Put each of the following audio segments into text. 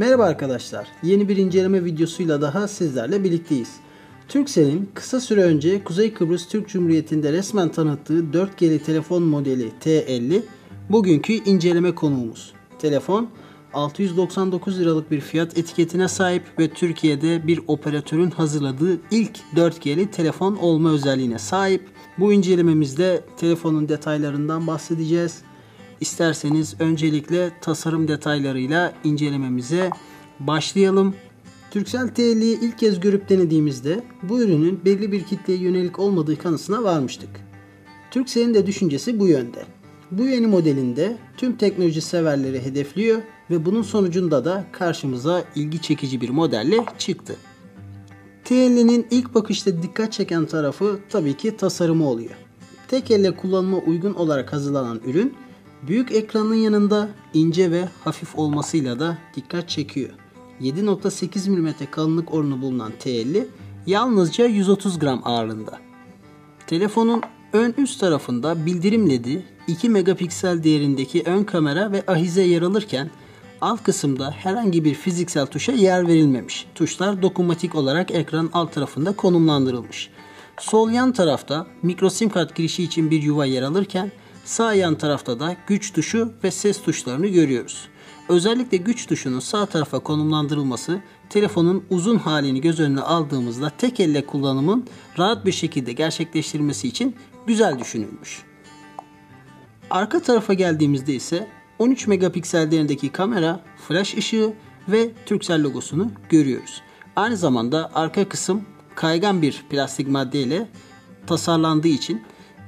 Merhaba arkadaşlar. Yeni bir inceleme videosuyla daha sizlerle birlikteyiz. Turkcell'in kısa süre önce Kuzey Kıbrıs Türk Cumhuriyeti'nde resmen tanıttığı 4G'li telefon modeli T50 bugünkü inceleme konuğumuz. Telefon 699 liralık bir fiyat etiketine sahip ve Türkiye'de bir operatörün hazırladığı ilk 4G'li telefon olma özelliğine sahip. Bu incelememizde telefonun detaylarından bahsedeceğiz. İsterseniz öncelikle tasarım detaylarıyla incelememize başlayalım. Turkcell T50'yi ilk kez görüp denediğimizde bu ürünün belli bir kitleye yönelik olmadığı kanısına varmıştık. Turkcell'in de düşüncesi bu yönde. Bu yeni modelinde tüm teknoloji severleri hedefliyor ve bunun sonucunda da karşımıza ilgi çekici bir modelle çıktı. T50'nin ilk bakışta dikkat çeken tarafı tabii ki tasarımı oluyor. Tek elle kullanıma uygun olarak hazırlanan ürün büyük ekranın yanında ince ve hafif olmasıyla da dikkat çekiyor. 7.8 mm kalınlık oranı bulunan T50 yalnızca 130 gram ağırlığında. Telefonun ön üst tarafında bildirim ledi, 2 megapiksel değerindeki ön kamera ve ahize yer alırken alt kısımda herhangi bir fiziksel tuşa yer verilmemiş. Tuşlar dokunmatik olarak ekran alt tarafında konumlandırılmış. Sol yan tarafta micro sim kart girişi için bir yuva yer alırken sağ yan tarafta da güç tuşu ve ses tuşlarını görüyoruz. Özellikle güç tuşunun sağ tarafa konumlandırılması telefonun uzun halini göz önüne aldığımızda tek elle kullanımın rahat bir şekilde gerçekleştirilmesi için güzel düşünülmüş. Arka tarafa geldiğimizde ise 13 megapiksel değerindeki kamera, flash ışığı ve Turkcell logosunu görüyoruz. Aynı zamanda arka kısım kaygan bir plastik madde ile tasarlandığı için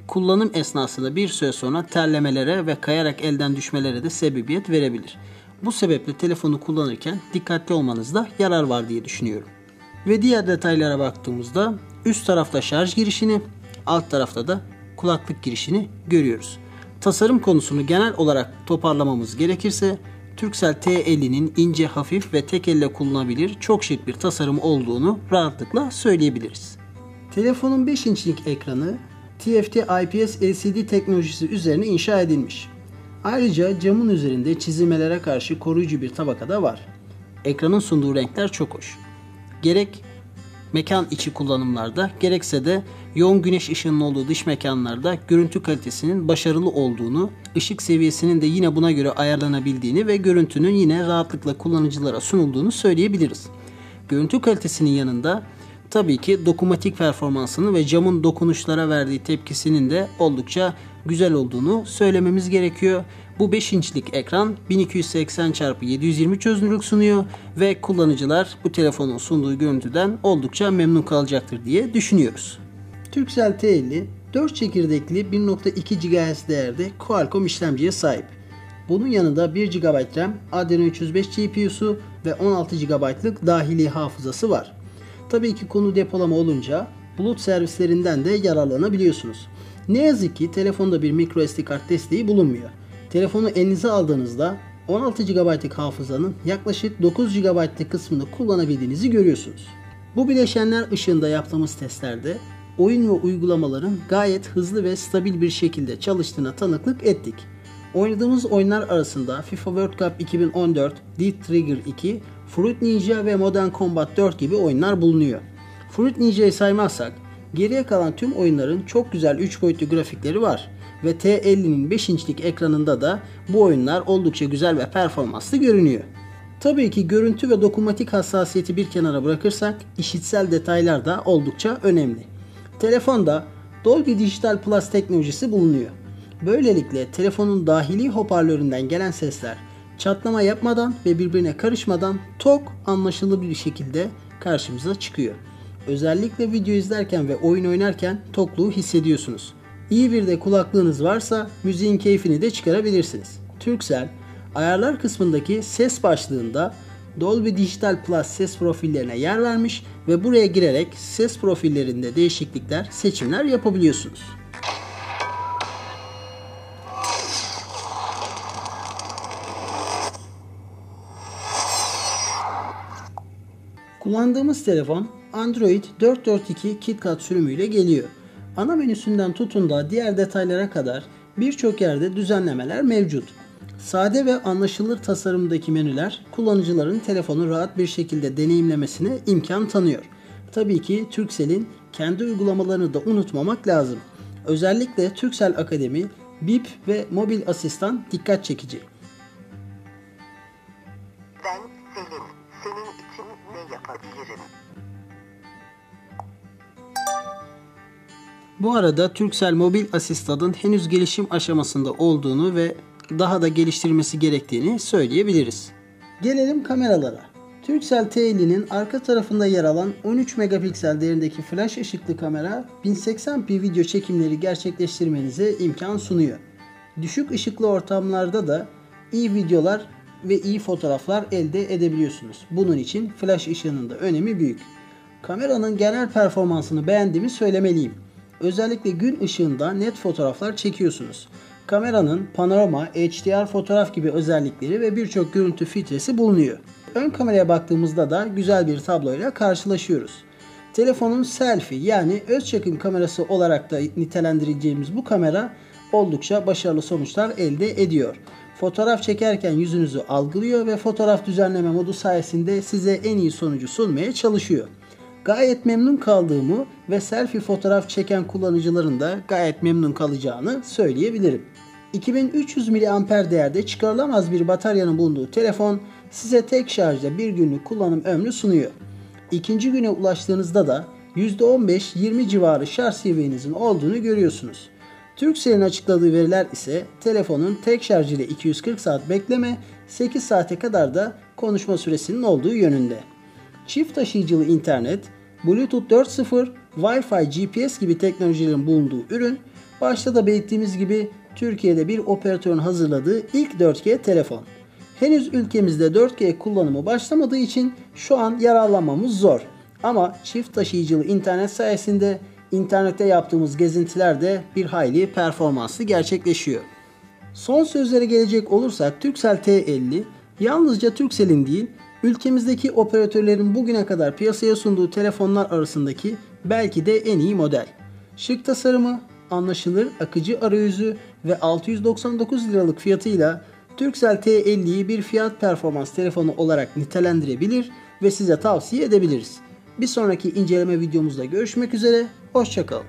kullanım esnasında bir süre sonra terlemelere ve kayarak elden düşmelere de sebebiyet verebilir. Bu sebeple telefonu kullanırken dikkatli olmanızda yarar var diye düşünüyorum. Ve diğer detaylara baktığımızda üst tarafta şarj girişini, alt tarafta da kulaklık girişini görüyoruz. Tasarım konusunu genel olarak toparlamamız gerekirse Turkcell T50'nin ince, hafif ve tek elle kullanabilir çok şık bir tasarım olduğunu rahatlıkla söyleyebiliriz. Telefonun 5 inçlik ekranı TFT IPS LCD teknolojisi üzerine inşa edilmiş. Ayrıca camın üzerinde çizilmelere karşı koruyucu bir tabaka da var. Ekranın sunduğu renkler çok hoş. Gerek mekan içi kullanımlarda gerekse de yoğun güneş ışığının olduğu dış mekanlarda görüntü kalitesinin başarılı olduğunu, ışık seviyesinin de yine buna göre ayarlanabildiğini ve görüntünün yine rahatlıkla kullanıcılara sunulduğunu söyleyebiliriz. Görüntü kalitesinin yanında tabii ki dokunmatik performansını ve camın dokunuşlara verdiği tepkisinin de oldukça güzel olduğunu söylememiz gerekiyor. Bu 5 inçlik ekran 1280 x 720 çözünürlük sunuyor ve kullanıcılar bu telefonun sunduğu görüntüden oldukça memnun kalacaktır diye düşünüyoruz. Turkcell T50 4 çekirdekli 1.2 GHz değerde Qualcomm işlemciye sahip. Bunun yanında 1 GB RAM, Adreno 305 GPU'su ve 16 GB'lık dahili hafızası var. Tabii ki konu depolama olunca bulut servislerinden de yararlanabiliyorsunuz. Ne yazık ki telefonda bir microSD kart desteği bulunmuyor. Telefonu elinize aldığınızda 16 GB'lık hafızanın yaklaşık 9 GB'lık kısmını kullanabildiğinizi görüyorsunuz. Bu bileşenler ışığında yaptığımız testlerde oyun ve uygulamaların gayet hızlı ve stabil bir şekilde çalıştığına tanıklık ettik. Oynadığımız oyunlar arasında FIFA World Cup 2014, Death Trigger 2, Fruit Ninja ve Modern Combat 4 gibi oyunlar bulunuyor. Fruit Ninja'yı saymazsak geriye kalan tüm oyunların çok güzel 3 boyutlu grafikleri var ve T50'nin 5 inçlik ekranında da bu oyunlar oldukça güzel ve performanslı görünüyor. Tabii ki görüntü ve dokunmatik hassasiyeti bir kenara bırakırsak işitsel detaylar da oldukça önemli. Telefonda Dolby Digital Plus teknolojisi bulunuyor. Böylelikle telefonun dahili hoparlöründen gelen sesler çatlama yapmadan ve birbirine karışmadan tok anlaşılır bir şekilde karşımıza çıkıyor. Özellikle video izlerken ve oyun oynarken tokluğu hissediyorsunuz. İyi bir de kulaklığınız varsa müziğin keyfini de çıkarabilirsiniz. Turkcell ayarlar kısmındaki ses başlığında Dolby Digital Plus ses profillerine yer vermiş ve buraya girerek ses profillerinde değişiklikler, seçimler yapabiliyorsunuz. Kullandığımız telefon Android 442 KitKat sürümüyle geliyor. Ana menüsünden tutun da diğer detaylara kadar birçok yerde düzenlemeler mevcut. Sade ve anlaşılır tasarımdaki menüler kullanıcıların telefonu rahat bir şekilde deneyimlemesine imkan tanıyor. Tabii ki Turkcell'in kendi uygulamalarını da unutmamak lazım. Özellikle Turkcell Akademi, BIP ve mobil asistan dikkat çekici. Bu arada Turkcell Mobil Asistan'ın henüz gelişim aşamasında olduğunu ve daha da geliştirilmesi gerektiğini söyleyebiliriz. Gelelim kameralara. Turkcell T50'nin arka tarafında yer alan 13 megapiksel değerindeki flash ışıklı kamera 1080p video çekimleri gerçekleştirmenize imkan sunuyor. Düşük ışıklı ortamlarda da iyi videolar ve iyi fotoğraflar elde edebiliyorsunuz. Bunun için flash ışığının da önemi büyük. Kameranın genel performansını beğendiğimi söylemeliyim. Özellikle gün ışığında net fotoğraflar çekiyorsunuz. Kameranın panorama, HDR fotoğraf gibi özellikleri ve birçok görüntü filtresi bulunuyor. Ön kameraya baktığımızda da güzel bir tabloyla karşılaşıyoruz. Telefonun selfie yani öz çekim kamerası olarak da nitelendireceğimiz bu kamera oldukça başarılı sonuçlar elde ediyor. Fotoğraf çekerken yüzünüzü algılıyor ve fotoğraf düzenleme modu sayesinde size en iyi sonucu sunmaya çalışıyor. Gayet memnun kaldığımı ve selfie fotoğraf çeken kullanıcıların da gayet memnun kalacağını söyleyebilirim. 2300 mAh değerde çıkarılamaz bir bataryanın bulunduğu telefon size tek şarjda bir günlük kullanım ömrü sunuyor. İkinci güne ulaştığınızda da %15-20 civarı şarj seviyenizin olduğunu görüyorsunuz. Turkcell'in açıkladığı veriler ise telefonun tek şarj ile 240 saat bekleme, 8 saate kadar da konuşma süresinin olduğu yönünde. Çift taşıyıcılı internet, Bluetooth 4.0, Wi-Fi, GPS gibi teknolojilerin bulunduğu ürün, başta da belirttiğimiz gibi Türkiye'de bir operatörün hazırladığı ilk 4G telefon. Henüz ülkemizde 4G kullanımı başlamadığı için şu an yararlanmamız zor. Ama çift taşıyıcılı internet sayesinde internette yaptığımız gezintilerde bir hayli performanslı gerçekleşiyor. Son sözlere gelecek olursak Turkcell T50 yalnızca Turkcell'in değil ülkemizdeki operatörlerin bugüne kadar piyasaya sunduğu telefonlar arasındaki belki de en iyi model. Şık tasarımı, anlaşılır, akıcı arayüzü ve 699 liralık fiyatıyla Turkcell T50'yi bir fiyat performans telefonu olarak nitelendirebilir ve size tavsiye edebiliriz. Bir sonraki inceleme videomuzda görüşmek üzere, hoşçakalın.